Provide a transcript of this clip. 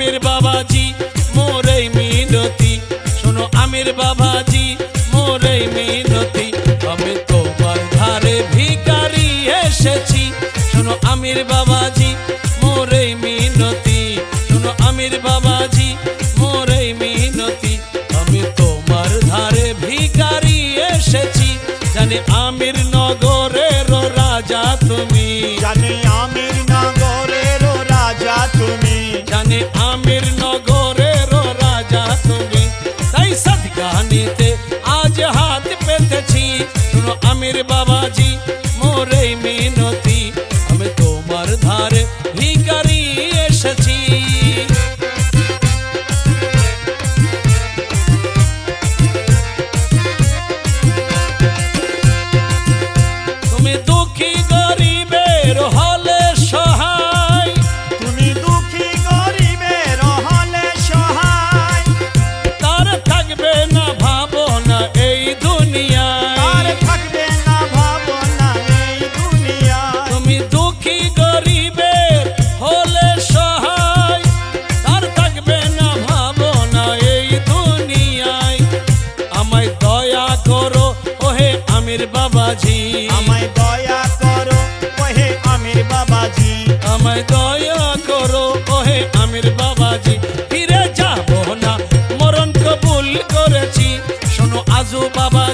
আমির বাবাজি মোরে মিনতি। শোনো আমির বাবাজি মোরে মিনতি। আমি তোমার ধারে ভিকারি এসেছি। শোনো আমির বাবাজি মোরে মিনতি। শোনো আমির বাবাজি মোরে মিনতি। আমি তোমার ধারে ভিকারি এসেছি। জানে আমির নগরের রাজা তুমি। জানে আমির নগরের রাজা তুমি। তাই সদকা নিতে আজ হাত পেতেছি। শুনো আমির বাবাজি আমির বাবাজি। আমায় দয়া করো ওহে আমির বাবাজি। আমায় দয়া করো ওহে আমির বাবাজি। ফিরে যাব না মরণ কবুল করেছি। শোনো আজু বাবা